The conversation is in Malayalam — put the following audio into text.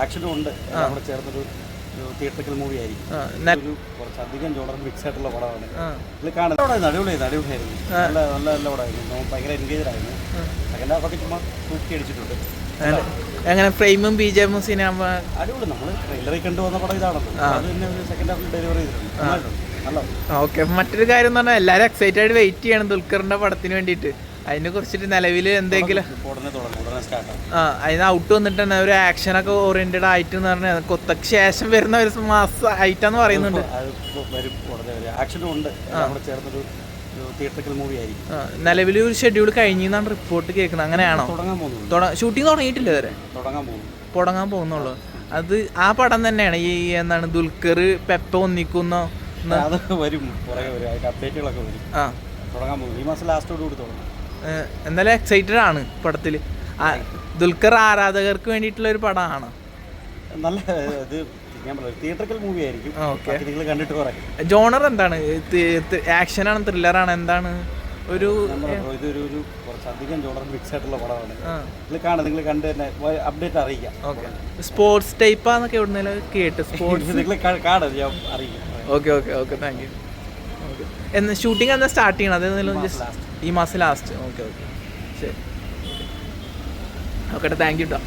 ആക്ഷനും ഉണ്ട്. കൂടെ ചേർന്നൊരു തിയേറ്ററിക്കൽ മൂവി ആയിരിക്കും. ഒരു കുറച്ചധികം ജോണർ മിക്സ് ആയിട്ടുള്ള പടമാണ് ഇത് കാണുന്നത് അടിപൊളിയായിരുന്നു അടിപൊളിയായിരുന്നു. നല്ല നല്ല നല്ല പടമായിരുന്നു. ഭയങ്കര എൻഗേജ് ആയിരുന്നു. സെക്കൻഡ് ഹാഫ് ഒക്കെ ചുമ്മാ തൂക്കി അടിച്ചിട്ടുണ്ട്. അങ്ങനെ- ഫ്രെയിമും ബി ജെ എമ്മും സിനിമ അടിപൊളി നമ്മൾ ട്രെയിലറിൽ കണ്ടുവന്ന പടം ഇതാണല്ലോ. അത് തന്നെ സെക്കൻഡ് ഹാഫിൽ ഡെലിവറി ചെയ്തിട്ടുണ്ട്. ഓക്കെ. മറ്റൊരു കാര്യം എന്ന് പറഞ്ഞാൽ എല്ലാവരും എക്സൈറ്റഡ് വെയിറ്റ് ചെയ്യണം ദുൽഖറിന്റെ പടത്തിന് വേണ്ടിയിട്ട്. അതിനെ കുറിച്ചിട്ട് നിലവിൽ എന്തെങ്കിലും ആ അതിന് ഔട്ട് വന്നിട്ട് തന്നെ ഒരു ആക്ഷനൊക്കെ ഓറിയന്റഡ് ആയിട്ട് എന്ന് പറഞ്ഞാൽ കൊത്തക്ക് ശേഷം വരുന്ന ഒരു മാസ ആയിട്ടാന്ന് പറയുന്നുണ്ട്. നിലവിൽ ഒരു ഷെഡ്യൂൾ കഴിഞ്ഞാണ് റിപ്പോർട്ട് കേൾക്കുന്നത്. അങ്ങനെയാണോ? ഷൂട്ടിംഗ് തുടങ്ങിയിട്ടില്ല വരെ തുടങ്ങാൻ പോകുന്നുള്ളു. അത് ആ പടം തന്നെയാണ് ഈ എന്താണ് ദുൽഖർ പെപ്പ ഒന്നിക്കുന്ന? ന്ന്- വരും. അപ്ഡേറ്റുകളൊക്കെ വരും. ആ. തുടങ്ങാൻ പോകുന്നു. ഈ മാസം ലാസ്റ്റോട് കൂടി തുടങ്ങും. എന്നാലും എക്സൈറ്റഡ് ആണ് പടത്തിൽ. ദുൽഖർ ആരാധകർക്ക് വേണ്ടിയിട്ടുള്ള ഒരു പടമാണ്. നല്ല ഇത് ഞാൻ തിയേറ്ററിക്കൽ മൂവി ആയിരിക്കും. നിങ്ങൾ കണ്ടിട്ട് പറയാം ജോണർ എന്താണ്? ആക്ഷൻ ത്രില്ലറാണ് എന്താണ്? ഒരു എന്താണ് ഇതൊരു ഒരു കുറച്ചധികം ജോണർ മിക്സ് ആയിട്ടുള്ള പടമാണ്. നിങ്ങൾ കാണാം നിങ്ങൾ കണ്ട് തന്നെ അപ്ഡേറ്റ് അറിയിക്കാം. ഓക്കെ. സ്പോർട്സ് ടൈപ്പാന്നൊക്കെ എവിടെ കേട്ട് സ്പോർട്സ് നിങ്ങൾ കാണാം ഞാൻ അറിയിക്കാം. Okay okay okay thank you okay. എന്ന് ഷൂട്ടിംഗ് എന്നാ സ്റ്റാർട്ട് ചെയ്യണം അതെന്തെങ്കിലും ജസ്റ്റ് ഈ മാസം ലാസ്റ്റ് ഓക്കെ ഓക്കെ. ശരി. ഓക്കെ. താങ്ക് യു കേട്ടോ